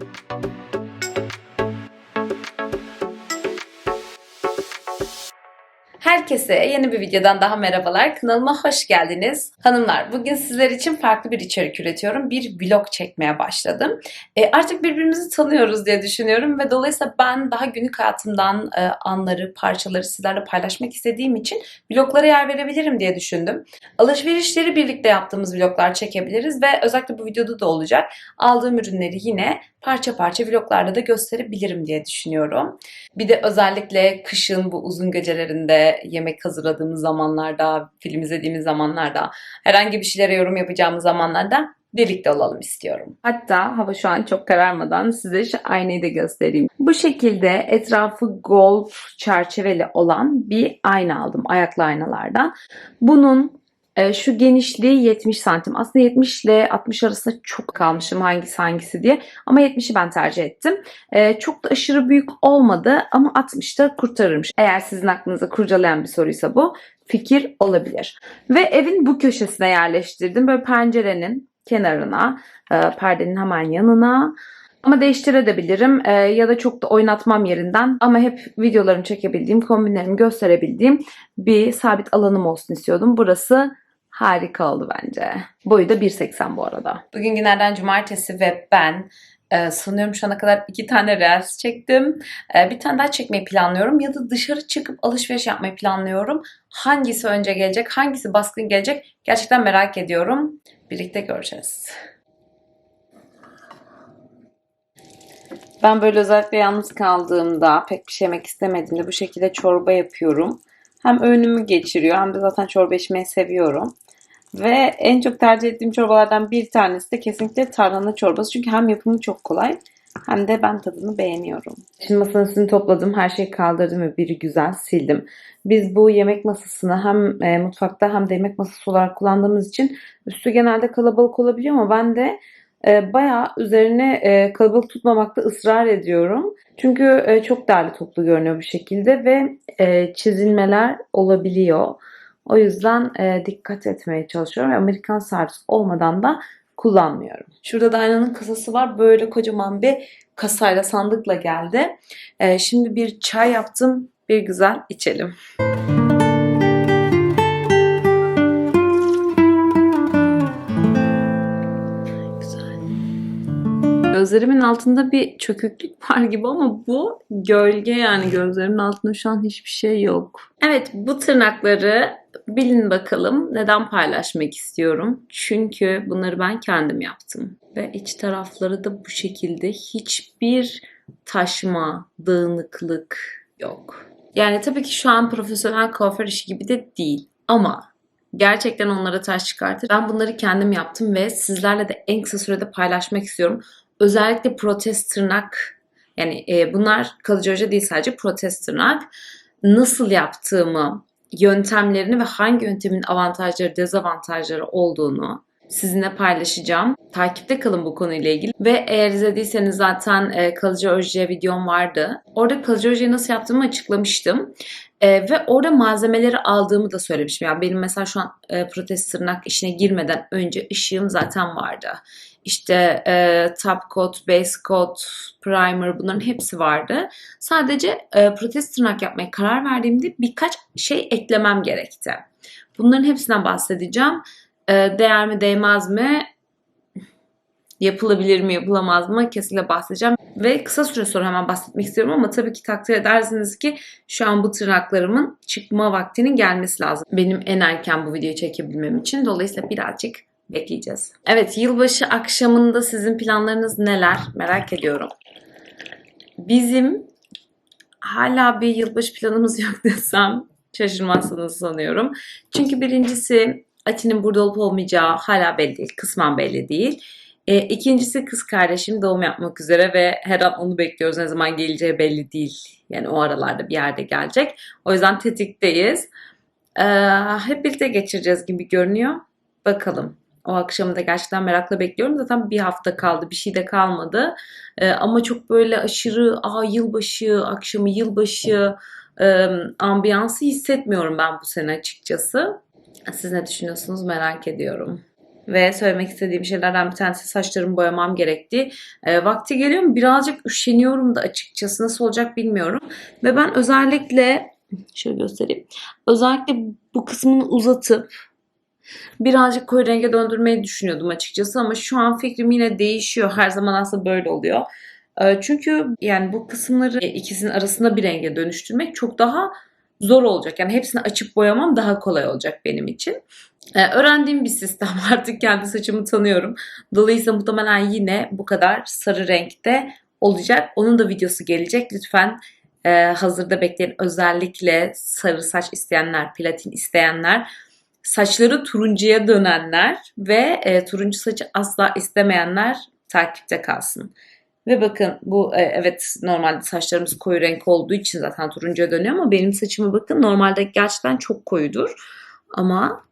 Thank you Herkese yeni bir videodan daha merhabalar. Kanalıma hoş geldiniz. Hanımlar bugün sizler için farklı bir içerik üretiyorum. Bir vlog çekmeye başladım. E, artık birbirimizi tanıyoruz diye düşünüyorum ve dolayısıyla ben daha günlük hayatımdan e, anları, parçaları sizlerle paylaşmak istediğim için vloglara yer verebilirim diye düşündüm. Alışverişleri birlikte yaptığımız vloglar çekebiliriz ve özellikle bu videoda da olacak. Aldığım ürünleri yine parça parça vloglarda da gösterebilirim diye düşünüyorum. Bir de özellikle kışın bu uzun gecelerinde yemek hazırladığımız zamanlarda, film izlediğimiz zamanlarda, herhangi bir şeylere yorum yapacağımız zamanlarda birlikte olalım istiyorum. Hatta hava şu an çok kararmadan size şu aynayı da göstereyim. Bu şekilde etrafı gold çerçeveli olan bir ayna aldım ayaklı aynalardan. Bunun şu genişliği 70 santim. Aslında 70 ile 60 arasında çok kalmışım hangisi hangisi diye. Ama 70'i ben tercih ettim. E, çok da aşırı büyük olmadı ama 60 da kurtarırmış. Eğer sizin aklınıza kurcalayan bir soruysa bu fikir olabilir. Ve evin bu köşesine yerleştirdim. Böyle pencerenin kenarına, e, perdenin hemen yanına. Ama değiştirebilirim e, ya da çok da oynatmam yerinden ama hep videolarımı çekebildiğim, kombinlerimi gösterebildiğim bir sabit alanım olsun istiyordum. Burası harika oldu bence. Boyu da 1.80 bu arada. Bugün günlerden cumartesi ve ben e, sanıyorum şu ana kadar iki tane reels çektim. E, bir tane daha çekmeyi planlıyorum ya da dışarı çıkıp alışveriş yapmayı planlıyorum. Hangisi önce gelecek, hangisi baskın gelecek gerçekten merak ediyorum. Birlikte göreceğiz. Ben böyle özellikle yalnız kaldığımda pek bir şey yemek istemediğimde bu şekilde çorba yapıyorum. Hem öğünümü geçiriyor hem de zaten çorba içmeyi seviyorum. Ve en çok tercih ettiğim çorbalardan bir tanesi de kesinlikle tarhana çorbası. Çünkü hem yapımı çok kolay hem de ben tadını beğeniyorum. Şimdi masanın topladım. Her şeyi kaldırdım ve biri güzel sildim. Biz bu yemek masasını hem e, mutfakta hem de yemek masası olarak kullandığımız için üstü genelde kalabalık olabiliyor ama ben de e, bayağı üzerine e, kalabalık tutmamakta ısrar ediyorum. Çünkü e, çok derli toplu görünüyor bu şekilde ve e, çizilmeler olabiliyor. O yüzden e, dikkat etmeye çalışıyorum. ve Amerikan servis olmadan da kullanmıyorum. Şurada da aynanın kasası var. Böyle kocaman bir kasayla sandıkla geldi. E, şimdi bir çay yaptım. Bir güzel içelim. Gözlerimin altında bir çöküklük var gibi ama bu gölge yani gözlerimin altında şu an hiçbir şey yok. Evet bu tırnakları bilin bakalım neden paylaşmak istiyorum. Çünkü bunları ben kendim yaptım. Ve iç tarafları da bu şekilde hiçbir taşma, dağınıklık yok. Yani tabii ki şu an profesyonel kuaför işi gibi de değil. Ama gerçekten onlara taş çıkartır. Ben bunları kendim yaptım ve sizlerle de en kısa sürede paylaşmak istiyorum özellikle protest tırnak yani e, bunlar kalıcı oje değil sadece protest tırnak nasıl yaptığımı, yöntemlerini ve hangi yöntemin avantajları, dezavantajları olduğunu sizinle paylaşacağım. Takipte kalın bu konuyla ilgili. Ve eğer izlediyseniz zaten e, kalıcı oje videom vardı. Orada kalıcı ojeyi nasıl yaptığımı açıklamıştım. E, ve orada malzemeleri aldığımı da söylemiştim. Yani benim mesela şu an e, protest tırnak işine girmeden önce ışığım zaten vardı. İşte e, top coat, base coat, primer bunların hepsi vardı. Sadece e, protez tırnak yapmaya karar verdiğimde birkaç şey eklemem gerekti. Bunların hepsinden bahsedeceğim. E, değer mi değmez mi? Yapılabilir mi yapılamaz mı? Kesinlikle bahsedeceğim. Ve kısa süre sonra hemen bahsetmek istiyorum ama tabii ki takdir edersiniz ki şu an bu tırnaklarımın çıkma vaktinin gelmesi lazım. Benim en erken bu videoyu çekebilmem için. Dolayısıyla birazcık bekleyeceğiz. Evet yılbaşı akşamında sizin planlarınız neler merak ediyorum. Bizim hala bir yılbaşı planımız yok desem şaşırmazsınız sanıyorum. Çünkü birincisi Ati'nin burada olup olmayacağı hala belli değil. Kısmen belli değil. E, ikincisi kız kardeşim doğum yapmak üzere ve her an onu bekliyoruz. Ne zaman geleceği belli değil. Yani o aralarda bir yerde gelecek. O yüzden tetikteyiz. E, hep birlikte geçireceğiz gibi görünüyor. Bakalım. O akşamı da gerçekten merakla bekliyorum. Zaten bir hafta kaldı. Bir şey de kalmadı. Ee, ama çok böyle aşırı aa yılbaşı akşamı yılbaşı e, ambiyansı hissetmiyorum ben bu sene açıkçası. Siz ne düşünüyorsunuz merak ediyorum. Ve söylemek istediğim şeylerden bir tanesi saçlarımı boyamam gerekti. E, vakti geliyor? Birazcık üşeniyorum da açıkçası. Nasıl olacak bilmiyorum. Ve ben özellikle şöyle göstereyim. Özellikle bu kısmını uzatıp birazcık koyu renge döndürmeyi düşünüyordum açıkçası ama şu an fikrim yine değişiyor. Her zaman aslında böyle oluyor. E, Çünkü yani bu kısımları ikisinin arasında bir renge dönüştürmek çok daha zor olacak. Yani hepsini açıp boyamam daha kolay olacak benim için. E, öğrendiğim bir sistem artık kendi saçımı tanıyorum. Dolayısıyla muhtemelen yine bu kadar sarı renkte olacak. Onun da videosu gelecek. Lütfen e, hazırda bekleyin. Özellikle sarı saç isteyenler, platin isteyenler, saçları turuncuya dönenler ve e, turuncu saçı asla istemeyenler takipte kalsın. Ve bakın bu e, evet normalde saçlarımız koyu renk olduğu için zaten turuncuya dönüyor ama benim saçımı bakın normalde gerçekten çok koyudur. Ama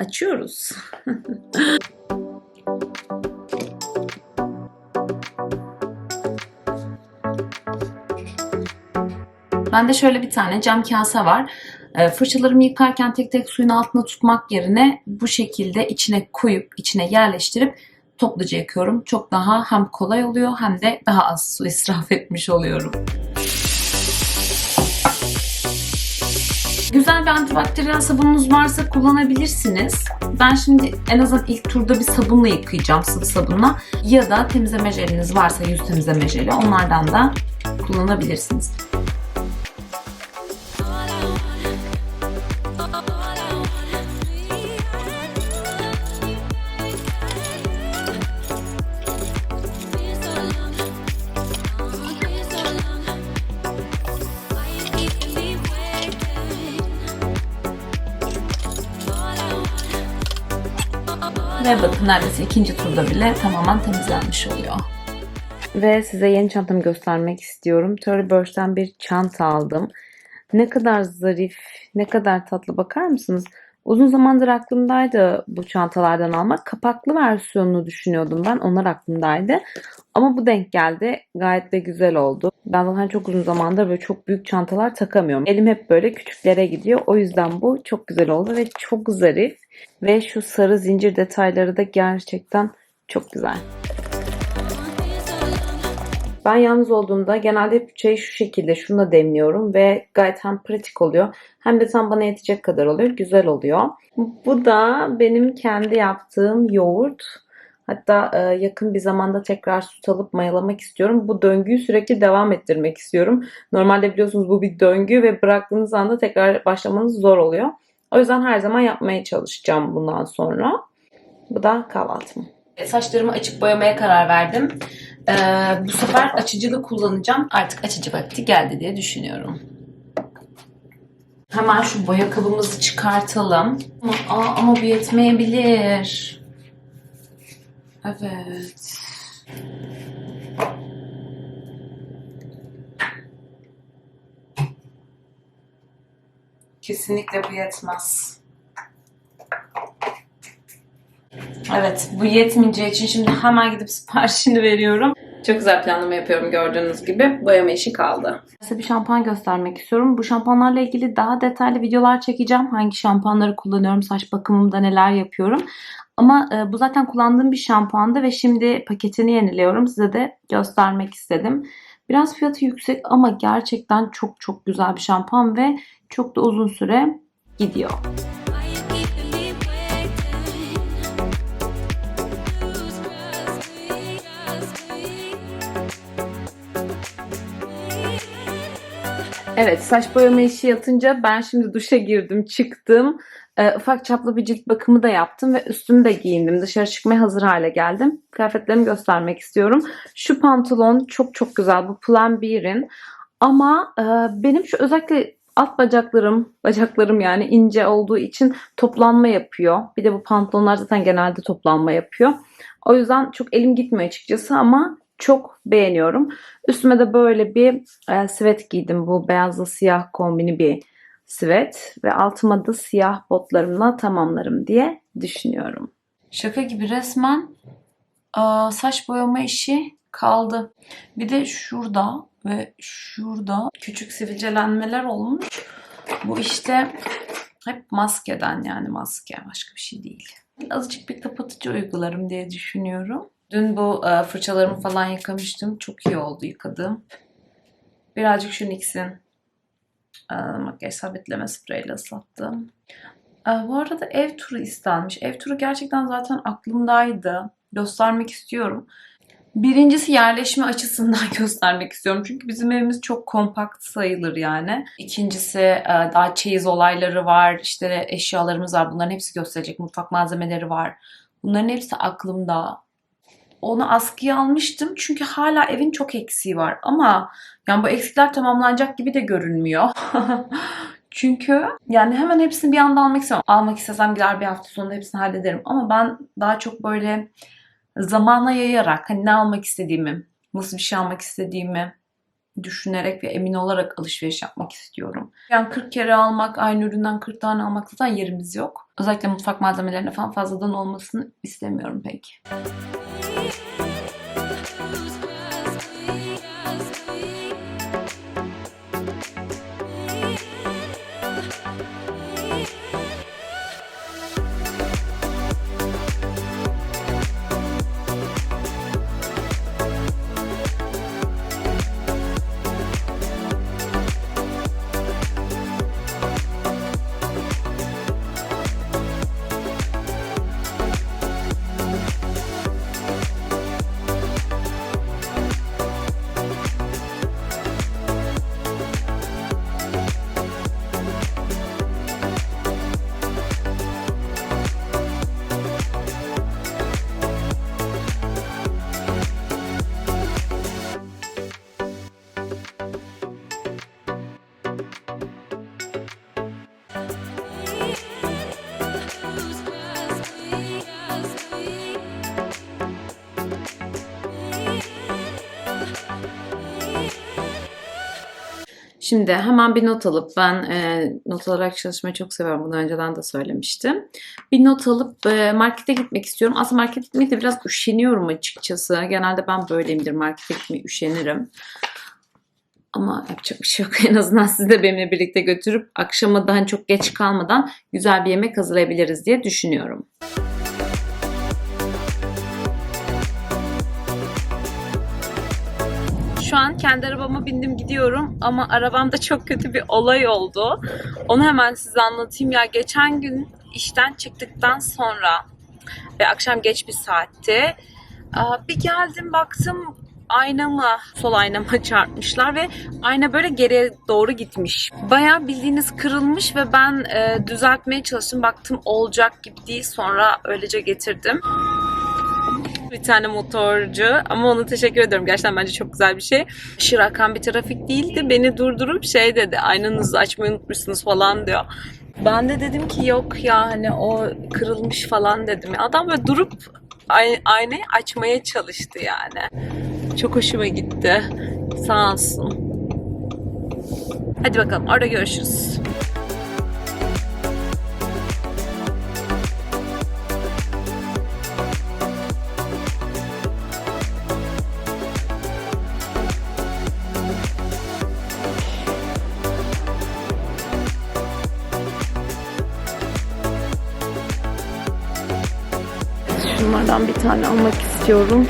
açıyoruz. Bende şöyle bir tane cam kase var. E, Fırçalarımı yıkarken tek tek suyun altına tutmak yerine bu şekilde içine koyup içine yerleştirip topluca yıkıyorum. Çok daha hem kolay oluyor hem de daha az su israf etmiş oluyorum. Güzel bir antibakteriyel sabununuz varsa kullanabilirsiniz. Ben şimdi en azından ilk turda bir sabunla yıkayacağım sıvı sabunla. Ya da temizleme jeliniz varsa yüz temizleme jeli onlardan da kullanabilirsiniz. Ve bakın neredeyse ikinci turda bile tamamen temizlenmiş oluyor. Ve size yeni çantamı göstermek istiyorum. Tory Burch'ten bir çanta aldım. Ne kadar zarif, ne kadar tatlı bakar mısınız? Uzun zamandır aklımdaydı bu çantalardan almak. Kapaklı versiyonunu düşünüyordum ben. Onlar aklımdaydı. Ama bu denk geldi. Gayet de güzel oldu. Ben zaten çok uzun zamandır böyle çok büyük çantalar takamıyorum. Elim hep böyle küçüklere gidiyor. O yüzden bu çok güzel oldu ve çok zarif. Ve şu sarı zincir detayları da gerçekten çok güzel. Ben yalnız olduğumda genelde çayı şu şekilde şununla demliyorum ve gayet hem pratik oluyor hem de tam bana yetecek kadar oluyor. Güzel oluyor. Bu da benim kendi yaptığım yoğurt. Hatta e, yakın bir zamanda tekrar süt alıp mayalamak istiyorum. Bu döngüyü sürekli devam ettirmek istiyorum. Normalde biliyorsunuz bu bir döngü ve bıraktığınız anda tekrar başlamanız zor oluyor. O yüzden her zaman yapmaya çalışacağım bundan sonra. Bu da kahvaltım. Saçlarımı açık boyamaya karar verdim. Ee, bu sefer açıcılı kullanacağım. Artık açıcı vakti geldi diye düşünüyorum. Hemen şu boya kabımızı çıkartalım. Ama, aa, ama bu yetmeyebilir. Evet. Kesinlikle bu yetmez. Evet, bu yetmeyeceği için şimdi hemen gidip siparişini veriyorum. Çok güzel planlama yapıyorum gördüğünüz gibi. Boyama işi kaldı. Size bir şampuan göstermek istiyorum. Bu şampuanlarla ilgili daha detaylı videolar çekeceğim. Hangi şampuanları kullanıyorum, saç bakımımda neler yapıyorum. Ama e, bu zaten kullandığım bir şampuandı ve şimdi paketini yeniliyorum. Size de göstermek istedim. Biraz fiyatı yüksek ama gerçekten çok çok güzel bir şampuan ve çok da uzun süre gidiyor. Evet saç boyama işi yatınca ben şimdi duşa girdim çıktım. Ee, ufak çaplı bir cilt bakımı da yaptım ve üstümü de giyindim. Dışarı çıkmaya hazır hale geldim. Kıyafetlerimi göstermek istiyorum. Şu pantolon çok çok güzel. Bu Plan B'in. Ama e, benim şu özellikle alt bacaklarım, bacaklarım yani ince olduğu için toplanma yapıyor. Bir de bu pantolonlar zaten genelde toplanma yapıyor. O yüzden çok elim gitmiyor açıkçası ama çok beğeniyorum. Üstüme de böyle bir e, sivet giydim. Bu beyazla siyah kombini bir sivet. Ve altıma da siyah botlarımla tamamlarım diye düşünüyorum. Şaka gibi resmen aa, saç boyama işi kaldı. Bir de şurada ve şurada küçük sivilcelenmeler olmuş. Bu işte hep maskeden yani maske başka bir şey değil. Azıcık bir kapatıcı uygularım diye düşünüyorum. Dün bu e, fırçalarımı falan yıkamıştım. Çok iyi oldu yıkadım. Birazcık şu NYX'in e, makyaj sabitleme spreyle ıslattım. E, bu arada ev turu istenmiş. Ev turu gerçekten zaten aklımdaydı. Göstermek istiyorum. Birincisi yerleşme açısından göstermek istiyorum. Çünkü bizim evimiz çok kompakt sayılır yani. İkincisi e, daha çeyiz olayları var. İşte eşyalarımız var. Bunların hepsi gösterecek. Mutfak malzemeleri var. Bunların hepsi aklımda. Onu askıya almıştım. Çünkü hala evin çok eksiği var. Ama yani bu eksikler tamamlanacak gibi de görünmüyor. Çünkü yani hemen hepsini bir anda almak istiyorum. Almak istesem gider bir hafta sonunda hepsini hallederim. Ama ben daha çok böyle zamana yayarak hani ne almak istediğimi, nasıl bir şey almak istediğimi düşünerek ve emin olarak alışveriş yapmak istiyorum. Yani 40 kere almak, aynı üründen 40 tane almak zaten yerimiz yok. Özellikle mutfak malzemelerine falan fazladan olmasını istemiyorum pek. Şimdi hemen bir not alıp ben e, not alarak çalışmayı çok seviyorum. Bunu önceden de söylemiştim. Bir not alıp e, markete gitmek istiyorum. Aslında markete gitmeyi de biraz üşeniyorum açıkçası. Genelde ben böyleyimdir. Markete gitmeyi üşenirim. Ama yapacak bir şey yok. En azından sizi de benimle birlikte götürüp akşama daha çok geç kalmadan güzel bir yemek hazırlayabiliriz diye düşünüyorum. Şu an kendi arabama bindim gidiyorum ama arabamda çok kötü bir olay oldu. Onu hemen size anlatayım. Ya geçen gün işten çıktıktan sonra ve akşam geç bir saatte aa, bir geldim baktım aynama, sol aynama çarpmışlar ve ayna böyle geriye doğru gitmiş. Bayağı bildiğiniz kırılmış ve ben e, düzeltmeye çalıştım. Baktım olacak gibi değil. Sonra öylece getirdim bir tane motorcu ama ona teşekkür ediyorum. Gerçekten bence çok güzel bir şey. Aşırı bir trafik değildi. Beni durdurup şey dedi. Aynanızı açmayı unutmuşsunuz falan diyor. Ben de dedim ki yok ya hani o kırılmış falan dedim. Adam böyle durup ay- aynayı açmaya çalıştı yani. Çok hoşuma gitti. Sağ olsun. Hadi bakalım orada görüşürüz. Şunlardan bir tane almak istiyorum.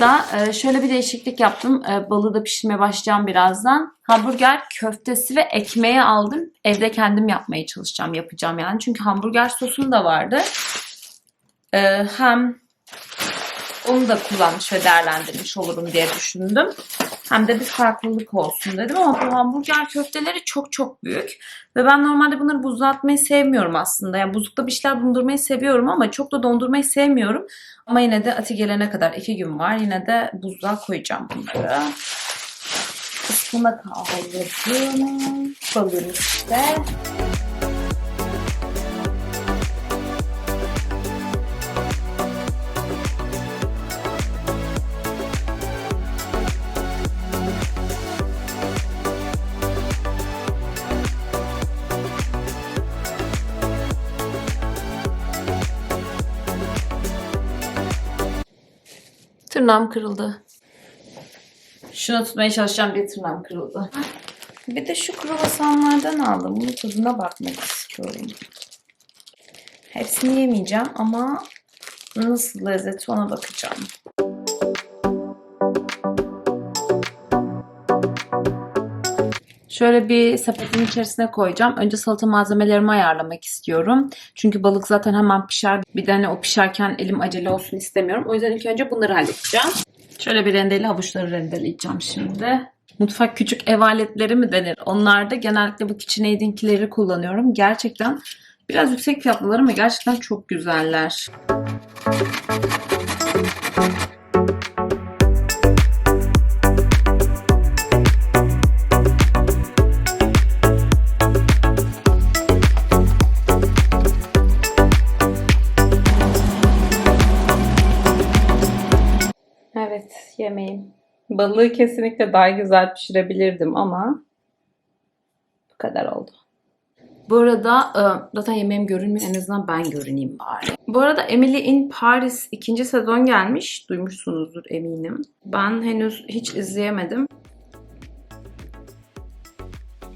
da e, şöyle bir değişiklik yaptım. E, Balığı da pişirmeye başlayacağım birazdan. Hamburger köftesi ve ekmeği aldım. Evde kendim yapmaya çalışacağım, yapacağım yani. Çünkü hamburger sosum da vardı. E, Hem onu da kullanmış ve değerlendirmiş olurum diye düşündüm. Hem de bir farklılık olsun dedim ama bu hamburger köfteleri çok çok büyük. Ve ben normalde bunları buzlatmayı sevmiyorum aslında. Yani buzlukta bir şeyler bulundurmayı seviyorum ama çok da dondurmayı sevmiyorum. Ama yine de Ati gelene kadar iki gün var. Yine de buzluğa koyacağım bunları. Kısmına kaldırdım. Balığım işte. Tırnağım kırıldı. Şunu tutmaya çalışacağım bir tırnağım kırıldı. Bir de şu kruvasanlardan aldım. Bunun tadına bakmak istiyorum. Hepsini yemeyeceğim ama nasıl lezzeti ona bakacağım. Şöyle bir sepetin içerisine koyacağım. Önce salata malzemelerimi ayarlamak istiyorum. Çünkü balık zaten hemen pişer. Bir de hani o pişerken elim acele olsun istemiyorum. O yüzden ilk önce bunları halledeceğim. Şöyle bir rendeli havuçları rendeleyeceğim şimdi. Mutfak küçük ev aletleri mi denir? Onlarda genellikle bu KitchenAid'inkileri kullanıyorum. Gerçekten biraz yüksek fiyatlılar ama gerçekten çok güzeller. Evet, yemeğim. Balığı kesinlikle daha güzel pişirebilirdim ama bu kadar oldu. Bu arada e, zaten yemeğim görünmüyor. En azından ben görüneyim bari. Bu arada Emily in Paris ikinci sezon gelmiş. Duymuşsunuzdur eminim. Ben henüz hiç izleyemedim.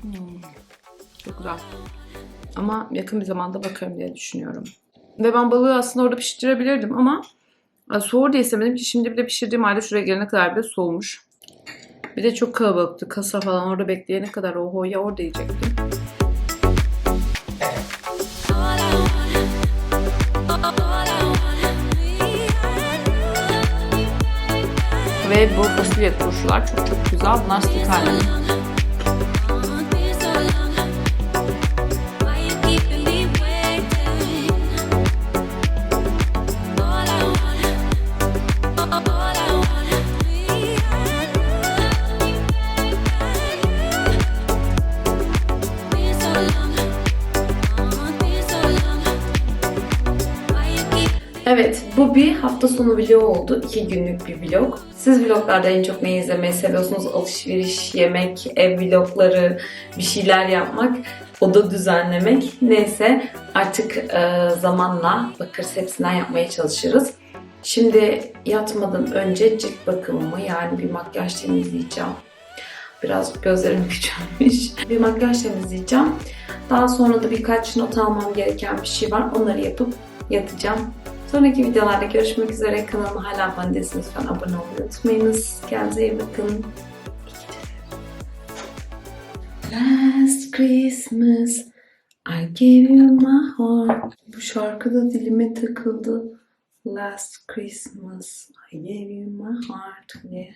Hmm, Çok güzel. Ama yakın bir zamanda bakarım diye düşünüyorum. Ve ben balığı aslında orada pişirebilirdim ama Soğur diye istemedim ki şimdi bile pişirdiğim halde şuraya gelene kadar bile soğumuş. Bir de çok kalabalıktı. Kasa falan orada bekleyene kadar oho ya orada yiyecektim. Ve bu fasulye turşular çok çok güzel. Bunlar stekalem. Evet, bu bir hafta sonu vlogu oldu. İki günlük bir vlog. Siz vloglarda en çok neyi izlemeyi seviyorsunuz? Alışveriş, yemek, ev vlogları, bir şeyler yapmak, oda düzenlemek. Neyse artık e, zamanla bakarız hepsinden yapmaya çalışırız. Şimdi yatmadan önce cilt bakımımı yani bir makyaj temizleyeceğim. Biraz gözlerim küçülmüş. Bir makyaj temizleyeceğim. Daha sonra da birkaç not almam gereken bir şey var. Onları yapıp yatacağım. Sonraki videolarda görüşmek üzere. Kanalıma hala abone değilseniz lütfen abone olmayı unutmayınız. Kendinize iyi bakın. Last Christmas I gave you my heart. Bu şarkı da dilime takıldı. Last Christmas I gave you my heart diye.